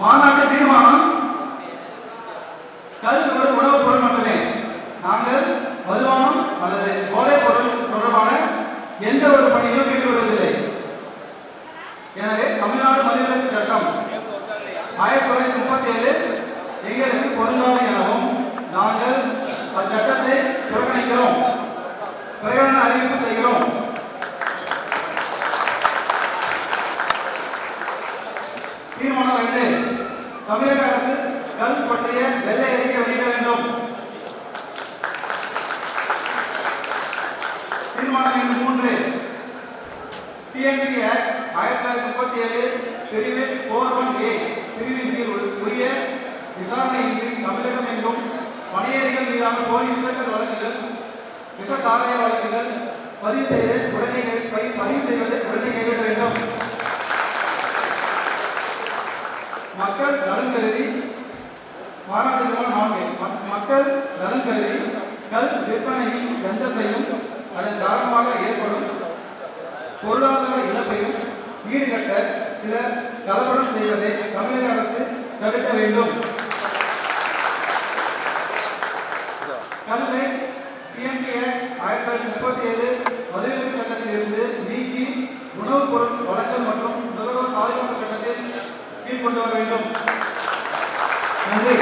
மாநாட்டு தீர்மானம் கல் ஒரு உணவுப் பொருள் மட்டுமே. நாங்கள் மதுவானம் அல்லது போதைப் பொருள் தொடர்பான எந்த ஒரு பணியிலும் ஈடுபடுவதில்லை. எனவே தமிழ்நாடு மதுவிலக்கு சட்டம் ஆயிரத்தி தொள்ளாயிரத்தி முப்பத்தி ஏழு எங்களுக்கு பொருந்தாது எனவும் நாங்கள் அச்சட்டத்தை தீர்மானம் ரெண்டு தமிழக அரசு கல் பற்றிய வெள்ளை அறிக்கை வெளியிட வேண்டும். தீர்மானம் எண் மூன்று. டிஎன்பி ஆக்ட் ஆயிரத்தி தொள்ளாயிரத்தி முப்பத்தி ஏழு பிரிவு போர் ஒன் ஏ பிரிவின் கீழ் உரிய விசாரணையின்றி தமிழகம் எங்கும் பணியேறிகள் மீதான போலி விஷயங்கள் வழக்குகள் விச சாதனை வழக்குகள் மக்கள் நலன் கருதி மாறாட்டமாக நான்கு மக்கள் நலன் கருதி கல் விற்பனையின் கஞ்சத்தையும் அதன் காரணமாக ஏற்படும் பொருளாதார இழப்பையும் ஈடுகட்ட சிலர் கலப்படம் செய்வதை தமிழக அரசு தடுக்க வேண்டும். கல்லை டிஎம்டி ஆயிரத்தி தொள்ளாயிரத்தி முப்பத்தி ஏழு மதுவிலக்கு சட்டத்திலிருந்து நீக்கி உணவுப் பொருட்கள் கொண்டு வர வேண்டும் நன்றி